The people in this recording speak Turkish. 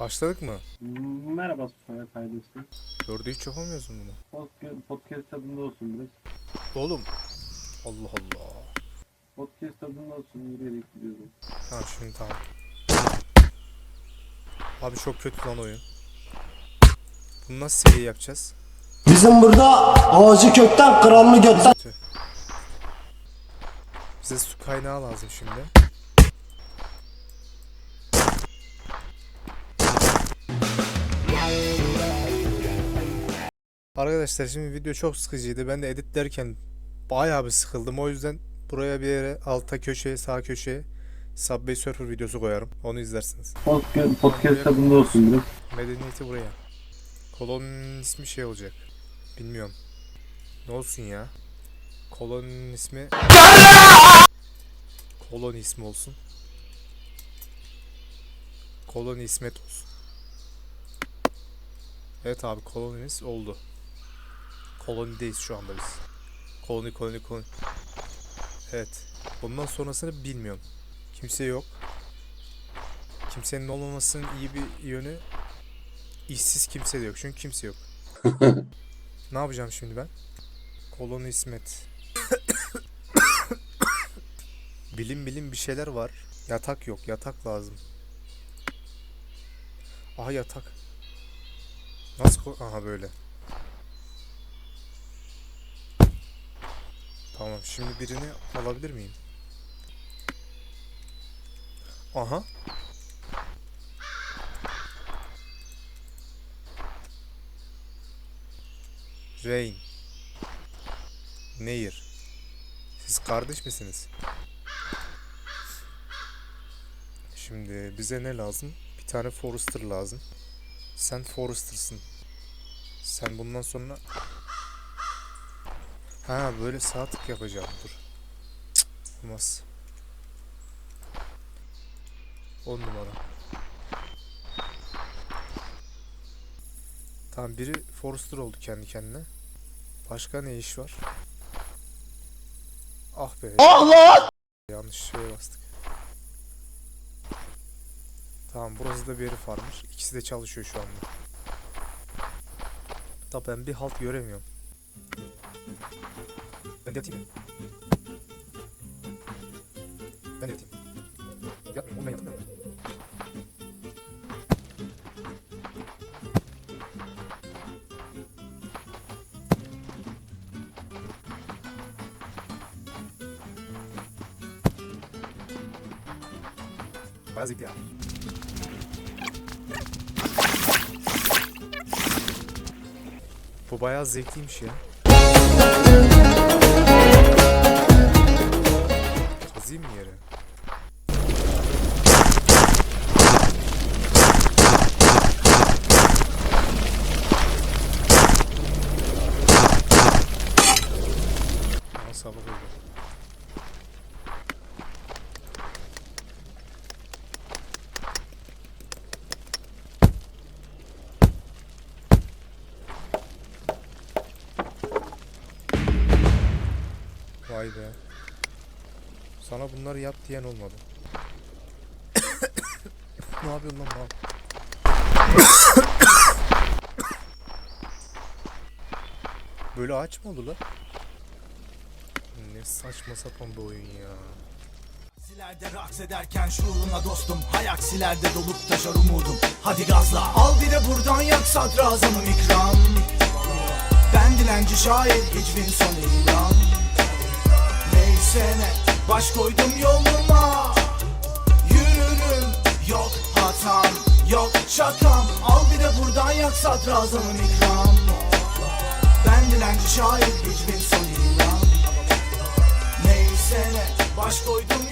Başladık mı? Merhaba Sufaya kardeşim. Dördü hiç yapamıyorsun bunu. Podcast, podcast tadında olsun biraz. Oğlum. Allah Allah. Podcast tadında olsun yürüyerek gidiyoruz. Ha şimdi tamam. Abi çok kötü lan oyun. Bunu nasıl seviye yapacağız? Bizim burada ağacı kökten kralını gökten. Bize su kaynağı lazım şimdi. Arkadaşlar şimdi video çok sıkıcıydı. Ben de editlerken bayağı bir sıkıldım. O yüzden buraya bir yere alta köşeye sağ köşeye Subway Surfer videosu koyarım. Onu izlersiniz. Podcast, podcast tadında olsun biraz. Medeniyeti buraya. Koloninin ismi şey olacak. Bilmiyorum. Ne olsun ya? Koloninin ismi... Kolon ismi olsun. Koloni İsmet olsun. Evet abi kolonimiz oldu. Kolonideyiz şu anda biz. Koloni koloni koloni. Evet. Bundan sonrasını bilmiyorum. Kimse yok. Kimsenin olmamasının iyi bir yönü İşsiz kimse de yok. Çünkü kimse yok. ne yapacağım şimdi ben? Kolonu İsmet. bilim bilim bir şeyler var. Yatak yok. Yatak lazım. Aha yatak. Nasıl Aha böyle. Tamam şimdi birini alabilir miyim? Aha. Rain. Nehir. Siz kardeş misiniz? Şimdi bize ne lazım? Bir tane Forester lazım. Sen Forester'sın. Sen bundan sonra... Ha böyle sağ tık yapacağım. Dur. Cık, olmaz. 10 numara. Tamam biri Forrester oldu kendi kendine. Başka ne iş var? Ah be. Allah! Yanlış şeye bastık. Tamam burası da bir yeri farmış. İkisi de çalışıyor şu anda. Da ben bir halt göremiyorum. Ben de yatayım. Ben de yatayım. Yatmayayım. Oğlum ben yattım ben. Bayağı zevkli ya. Bu bayağı zevkliymiş ya. Kazıyım mı yere? Vay be. Sana bunları yap diyen olmadı. ne yapıyorsun lan mal? Böyle aç mı olur lan? Ne saçma sapan bir oyun ya. Silerde raks ederken şuuruna dostum Hay aksilerde dolup taşar umudum Hadi gazla Al bir de buradan yak sadrazamım ikram Ben dilenci şair hiçbir son ilan Neyse ne baş koydum yoluma. Yürürüm. Yok hatam yok şakam. Al bir de buradan yak sadrazamım ikram Ben dilenci şair hiçbir son ilan Neyse ne baş koydum